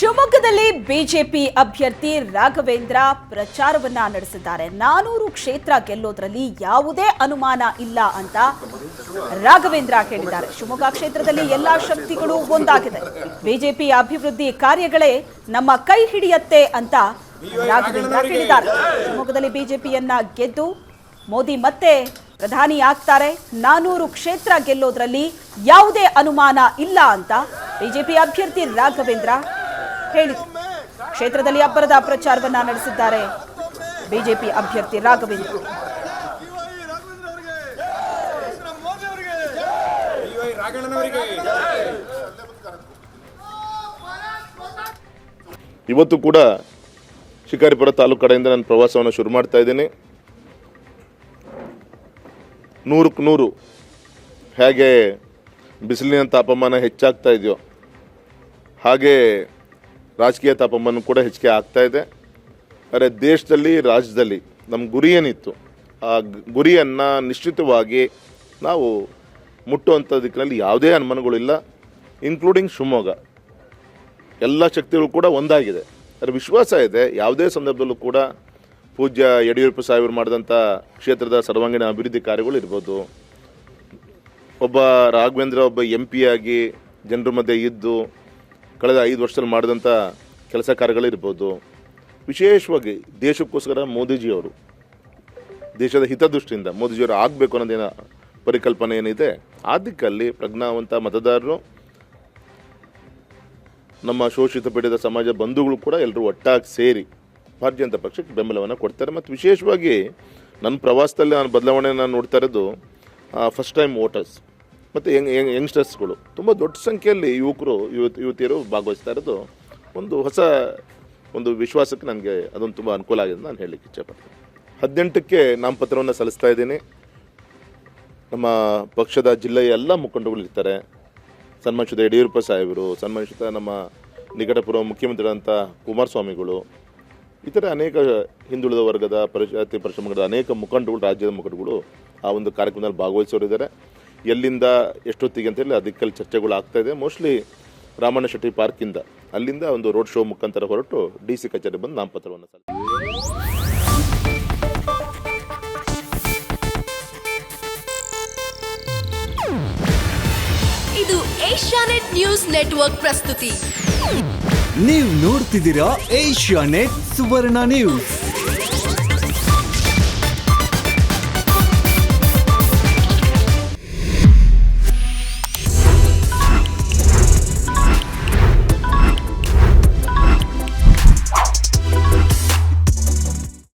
ಶಿವಮೊಗ್ಗದಲ್ಲಿ ಬಿಜೆಪಿ ಅಭ್ಯರ್ಥಿ ರಾಘವೇಂದ್ರ ಪ್ರಚಾರವನ್ನ ನಡೆಸಿದ್ದಾರೆ. ನಾನೂರು ಕ್ಷೇತ್ರ ಗೆಲ್ಲೋದ್ರಲ್ಲಿ ಯಾವುದೇ ಅನುಮಾನ ಇಲ್ಲ ಅಂತ ರಾಘವೇಂದ್ರ ಹೇಳಿದ್ದಾರೆ. ಶಿವಮೊಗ್ಗ ಕ್ಷೇತ್ರದಲ್ಲಿ ಎಲ್ಲಾ ಶಕ್ತಿಗಳು ಒಂದಾಗಿದೆ. ಬಿಜೆಪಿ ಅಭಿವೃದ್ಧಿ ಕಾರ್ಯಗಳೇ ನಮ್ಮ ಕೈ ಹಿಡಿಯತ್ತೆ ಅಂತ ರಾಘವೇಂದ್ರ ಹೇಳಿದ್ದಾರೆ. ಶಿವಮೊಗ್ಗದಲ್ಲಿ ಬಿಜೆಪಿಯನ್ನ ಗೆದ್ದು ಮೋದಿ ಮತ್ತೆ ಪ್ರಧಾನಿ ಆಗ್ತಾರೆ. ನಾನೂರು ಕ್ಷೇತ್ರ ಗೆಲ್ಲೋದ್ರಲ್ಲಿ ಯಾವುದೇ ಅನುಮಾನ ಇಲ್ಲ ಅಂತ ಬಿಜೆಪಿ ಅಭ್ಯರ್ಥಿ ರಾಘವೇಂದ್ರ ಹೇಳಿದರು ಕ್ಷೇತ್ರದಲ್ಲಿ ಅಬ್ಬರದ ಪ್ರಚಾರವನ್ನ ನಡೆಸಿದ್ದಾರೆ ಬಿಜೆಪಿ ಅಭ್ಯರ್ಥಿ ರಾಘವೇಂದ್ರ. ಇವತ್ತು ಕೂಡ ಶಿಕಾರಿಪುರ ತಾಲೂಕು ಕಡೆಯಿಂದ ನಾನು ಪ್ರವಾಸವನ್ನು ಶುರು ಮಾಡ್ತಾ ಇದ್ದೇನೆ. ನೂರಕ್ಕೆ ನೂರು ಹೇಗೆ ಬಿಸಿಲಿನ ತಾಪಮಾನ ಹೆಚ್ಚಾಗ್ತಾ ಇದೆಯೋ ಹಾಗೆ ರಾಜಕೀಯ ತಾಪಮಾನ ಕೂಡ ಹೆಚ್ಚಿಗೆ ಆಗ್ತಾ ಇದೆ. ಆದರೆ ದೇಶದಲ್ಲಿ, ರಾಜ್ಯದಲ್ಲಿ ನಮ್ಮ ಗುರಿ ಏನಿತ್ತು ಆ ಗುರಿಯನ್ನು ನಿಶ್ಚಿತವಾಗಿ ನಾವು ಮುಟ್ಟುವಂಥ ದಿಕ್ಕಿನಲ್ಲಿ ಯಾವುದೇ ಅನುಮಾನಗಳಿಲ್ಲ ಇನ್ಕ್ಲೂಡಿಂಗ್ ಶಿವಮೊಗ್ಗ. ಎಲ್ಲ ಶಕ್ತಿಗಳು ಕೂಡ ಒಂದಾಗಿದೆ. ಅದರ ವಿಶ್ವಾಸ ಇದೆ. ಯಾವುದೇ ಸಂದರ್ಭದಲ್ಲೂ ಕೂಡ ಪೂಜ್ಯ ಯಡಿಯೂರಪ್ಪ ಸಾಹೇಬರು ಮಾಡಿದಂಥ ಕ್ಷೇತ್ರದ ಸರ್ವಾಂಗೀಣ ಅಭಿವೃದ್ಧಿ ಕಾರ್ಯಗಳು ಇರ್ಬೋದು. ಒಬ್ಬ ರಾಘವೇಂದ್ರ, ಒಬ್ಬ ಎಂ ಪಿ ಆಗಿ ಜನರ ಮಧ್ಯೆ ಇದ್ದು ಕಳೆದ ಐದು ವರ್ಷದಲ್ಲಿ ಮಾಡಿದಂಥ ಕೆಲಸ ಕಾರ್ಯಗಳಿರ್ಬೋದು. ವಿಶೇಷವಾಗಿ ದೇಶಕ್ಕೋಸ್ಕರ ಮೋದಿಜಿಯವರು, ದೇಶದ ಹಿತದೃಷ್ಟಿಯಿಂದ ಮೋದಿಜಿಯವರು ಆಗಬೇಕು ಅನ್ನೋದೇನ ಪರಿಕಲ್ಪನೆ ಏನಿದೆ ಆ ದಿಕ್ಕಲ್ಲಿ ಪ್ರಜ್ಞಾವಂತ ಮತದಾರರು, ನಮ್ಮ ಶೋಷಿತ ಪೀಡಿತ ಸಮಾಜ ಬಂಧುಗಳು ಕೂಡ ಎಲ್ಲರೂ ಒಟ್ಟಾಗಿ ಸೇರಿ ಭಾರತೀಯ ಜನತಾ ಪಕ್ಷಕ್ಕೆ ಬೆಂಬಲವನ್ನು ಕೊಡ್ತಾರೆ. ಮತ್ತು ವಿಶೇಷವಾಗಿ ನನ್ನ ಪ್ರವಾಸದಲ್ಲಿ ನಾನು ಬದಲಾವಣೆಯನ್ನು ನೋಡ್ತಾ ಇರೋದು ಫಸ್ಟ್ ಟೈಮ್ ವೋಟರ್ಸ್ ಮತ್ತು ಯಂಗ್ ಯಂಗ್, ಯಂಗ್ಸ್ಟರ್ಸ್ಗಳು. ತುಂಬ ದೊಡ್ಡ ಸಂಖ್ಯೆಯಲ್ಲಿ ಯುವಕರು, ಯುವತ್, ಯುವತಿಯರು ಭಾಗವಹಿಸ್ತಾ ಇರೋದು ಒಂದು ಹೊಸ ಒಂದು ವಿಶ್ವಾಸಕ್ಕೆ ನನಗೆ ಅದೊಂದು ತುಂಬ ಅನುಕೂಲ ಆಗಿದೆ ನಾನು ಹೇಳಲಿಕ್ಕೆ ಇಚ್ಛೆಪಡ್ತೀನಿ. ಹದಿನೆಂಟಕ್ಕೆ ನಾಮಪತ್ರವನ್ನು ಸಲ್ಲಿಸ್ತಾ ಇದ್ದೀನಿ. ನಮ್ಮ ಪಕ್ಷದ ಜಿಲ್ಲೆಯ ಎಲ್ಲ ಮುಖಂಡಗಳು ಇರ್ತಾರೆ. ಸನ್ಮಾನಿಸಿದ ಯಡಿಯೂರಪ್ಪ ಸಾಹೇಬರು ಸನ್ಮಾನಿಸಿದ ನಮ್ಮ ನಿಕಟಪೂರ್ವ ಮುಖ್ಯಮಂತ್ರಿಗಳಂಥ ಕುಮಾರಸ್ವಾಮಿಗಳು, ಇತರ ಅನೇಕ ಹಿಂದುಳಿದ ವರ್ಗದ ಪರಿಶಾತಿ ಪರಿಶ್ರಮಗಳ ಅನೇಕ ಮುಖಂಡಗಳು ರಾಜ್ಯದ ಮುಖಂಡಗಳು ಆ ಒಂದು ಕಾರ್ಯಕ್ರಮದಲ್ಲಿ ಭಾಗವಹಿಸೋರಿದ್ದಾರೆ ಎಲ್ಲಿಂದ ಎಷ್ಟೊತ್ತಿಗೆ ಅಂತೇಳಿ ಅದಕ್ಕೆಲ್ಲ ಚರ್ಚೆಗಳು ಆಗ್ತಾ ಇದೆ. ಮೋಸ್ಟ್ಲಿ ರಾಮಣ್ಣ ಶೆಟ್ಟಿ ಪಾರ್ಕಿಂದ. ಅಲ್ಲಿಂದ ಒಂದು ರೋಡ್ ಶೋ ಮುಖಾಂತರ ಹೊರಟು ಡಿ ಸಿ ಕಚೇರಿ ಬಂದು ನಾಮಪತ್ರವನ್ನು ಸಲ್ಲಿಸ್ತಾರೆ ಇದು ಏಷ್ಯಾನೆಟ್ ನ್ಯೂಸ್ ನೆಟ್ವರ್ಕ್ ಪ್ರಸ್ತುತಿ. ನೀವು ನೋಡ್ತಿದ್ದೀರಾ ಏಷ್ಯಾ ನೆಟ್ ಸುವರ್ಣ ನ್ಯೂಸ್.